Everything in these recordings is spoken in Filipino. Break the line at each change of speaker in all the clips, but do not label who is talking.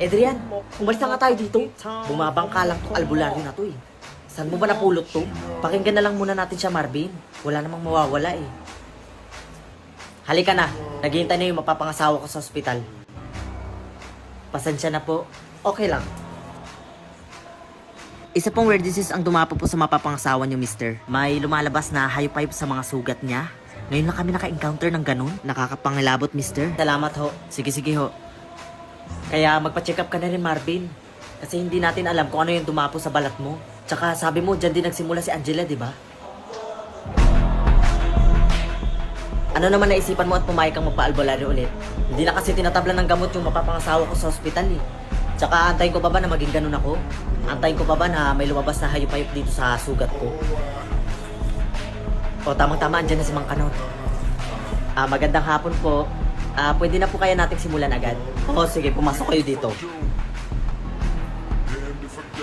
Adrian, umalis na nga tayo dito. Bumabangka lang tong albularyo na to eh. Saan mo ba napulot to? Pakinggan na lang muna natin siya, Marvin. Wala namang mawawala eh. Halika na. Naghihintay na yung mapapangasawa ko sa ospital. Pasensya na po. Okay lang. Isa pong rare disease ang dumapo po sa mapapangasawa niyo, mister. May lumalabas na hayop-hayop sa mga sugat niya. Ngayon lang kami naka-encounter ng ganun. Nakakapangilabot, mister. Salamat ho. Sige, sige ho. Kaya magpa-check up ka na rin, Marvin. Kasi hindi natin alam kung ano yung dumapo sa balat mo. Tsaka sabi mo, dyan din nagsimula si Angela, di ba? Ano naman naisipan mo at pumayag kang magpa-albularyo ulit? Hindi na kasi tinatabla ng gamot yung mapapangasawa ko sa ospital eh. Tsaka antayin ko pa ba na maging ganun ako? Antayin ko pa ba na may lumabas na hayop-hayop dito sa sugat ko? O tamang-tama, andyan na si Mang Kanot. Ah, magandang hapon po. Ah, pwede na po kaya nating simulan agad? Oo, sige, pumasok kayo dito.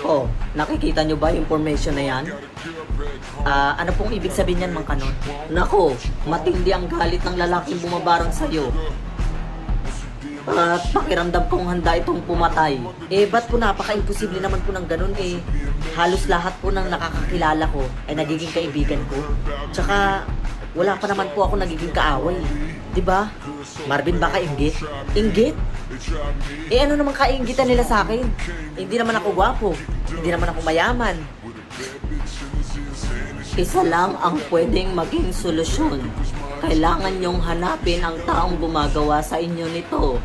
Oh, nakikita nyo ba yung formation na yan? Ah, ano pong ibig sabihin yan, Mang Kanon? Nako, matindi ang galit ng lalaking bumabarang sa'yo. At pakiramdam kong handa itong pumatay. Eh, ba't po napaka-imposible naman po ng ganun eh? Halos lahat po ng nakakakilala ko ay nagiging kaibigan ko. Tsaka, wala pa naman po ako nagiging kaaway. ba? Marvin, baka inggit? Inggit? Eh, ano naman kainggitan nila sa akin? Hindi naman ako gwapo. Hindi naman ako mayaman. Isa lang ang pwedeng maging solusyon. Kailangan niyong hanapin ang taong gumagawa sa inyo nito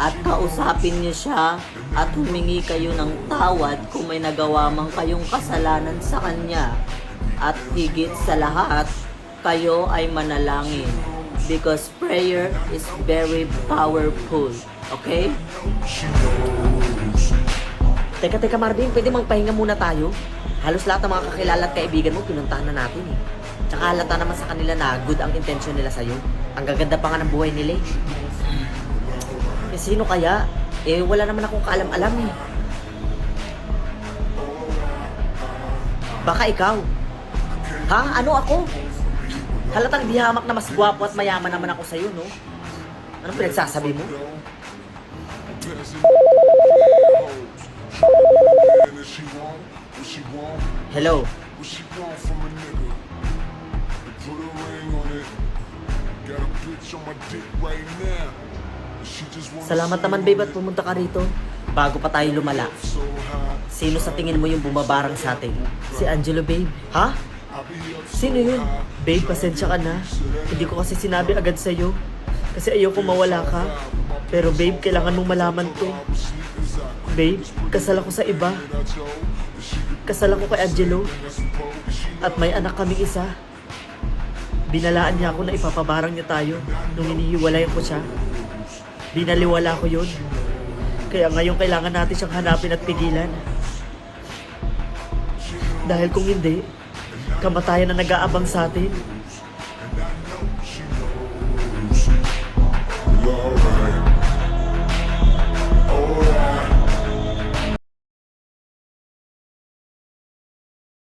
at kausapin niyo siya at humingi kayo ng tawad kung may nagawa mang kayong kasalanan sa kanya. At higit sa lahat, kayo ay manalangin because prayer is very powerful. Okay? Teka, teka Marvin, pwede magpahinga muna tayo? Halos lahat ng mga kakilala at kaibigan mo, pinuntahan na natin eh. Tsaka halata naman sa kanila na good ang intention nila sa'yo. Ang gaganda pa nga ng buhay nila eh. Eh sino kaya? Eh wala naman akong kaalam-alam eh. Baka ikaw. Ha? Ano ako? Halatang di hamak na mas gwapo at mayaman naman ako sa'yo, no? Ano pinagsasabi mo? Hello? Salamat naman babe at pumunta ka rito. Bago pa tayo lumala. Sino sa tingin mo yung bumabarang sa atin? Si Angelo babe. Ha? Sino yun? Babe, pasensya ka na. Hindi ko kasi sinabi agad sa'yo. Kasi ayoko mawala ka. Pero babe, kailangan mong malaman to. Babe, kasal ako sa iba. Kasal ako kay Angelo. At may anak kaming isa. Binalaan niya ako na ipapabarang niya tayo nung inihiwalayan ko siya. Binaliwala ko yun. Kaya ngayon kailangan natin siyang hanapin at pigilan. Dahil kung hindi, kamatayan na nag-aabang sa atin. You're